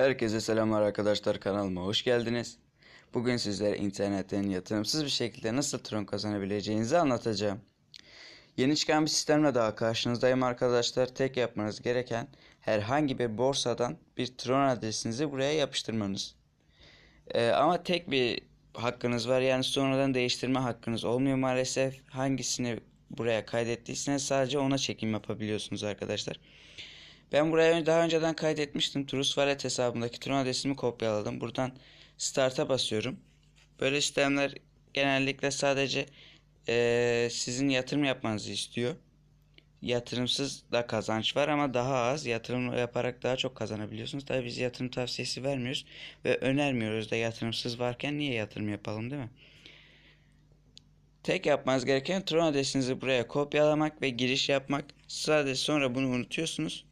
Herkese selamlar arkadaşlar kanalıma hoş geldiniz. Bugün sizlere internetten yatırımsız bir şekilde nasıl tron kazanabileceğinizi anlatacağım. Yeni çıkan bir sistemle daha karşınızdayım arkadaşlar. Tek yapmanız gereken herhangi bir borsadan bir tron adresinizi buraya yapıştırmanız. Ee, ama tek bir hakkınız var yani sonradan değiştirme hakkınız olmuyor maalesef. Hangisini buraya kaydettiyseniz sadece ona çekim yapabiliyorsunuz arkadaşlar. Ben buraya daha önceden kaydetmiştim. Trust Wallet hesabındaki Tron adresimi kopyaladım. Buradan Start'a basıyorum. Böyle sistemler genellikle sadece eee, sizin yatırım yapmanızı istiyor. Yatırımsız da kazanç var ama daha az. Yatırım yaparak daha çok kazanabiliyorsunuz. Tabii biz yatırım tavsiyesi vermiyoruz ve önermiyoruz da yatırımsız varken niye yatırım yapalım değil mi? Tek yapmanız gereken Tron adresinizi buraya kopyalamak ve giriş yapmak. Sadece sonra bunu unutuyorsunuz.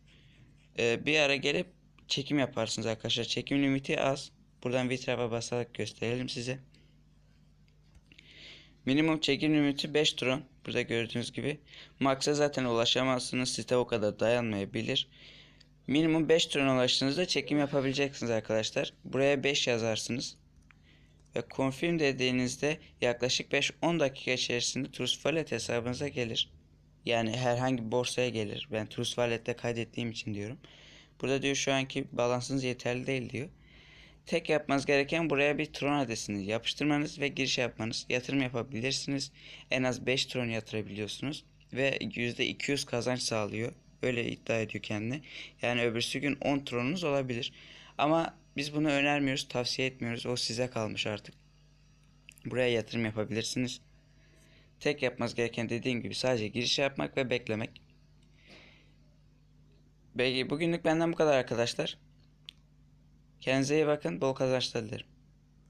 Ee, bir ara gelip çekim yaparsınız arkadaşlar. Çekim limiti az. Buradan bir tarafa basarak gösterelim size. Minimum çekim limiti 5 tron. Burada gördüğünüz gibi. Max'a zaten ulaşamazsınız. Site o kadar dayanmayabilir. Minimum 5 tron ulaştığınızda çekim yapabileceksiniz arkadaşlar. Buraya 5 yazarsınız. Ve confirm dediğinizde yaklaşık 5-10 dakika içerisinde Trust Wallet hesabınıza gelir. Yani herhangi bir borsaya gelir. Ben Trust Wallet'te kaydettiğim için diyorum. Burada diyor şu anki balansınız yeterli değil diyor. Tek yapmanız gereken buraya bir Tron adresini yapıştırmanız ve giriş yapmanız. Yatırım yapabilirsiniz. En az 5 Tron yatırabiliyorsunuz. Ve %200 kazanç sağlıyor. Öyle iddia ediyor kendine. Yani öbürsü gün 10 Tron'unuz olabilir. Ama biz bunu önermiyoruz, tavsiye etmiyoruz. O size kalmış artık. Buraya yatırım yapabilirsiniz. Tek yapmanız gereken dediğim gibi sadece giriş yapmak ve beklemek. Bugünlük benden bu kadar arkadaşlar. Kendinize iyi bakın. Bol kazançlar dilerim.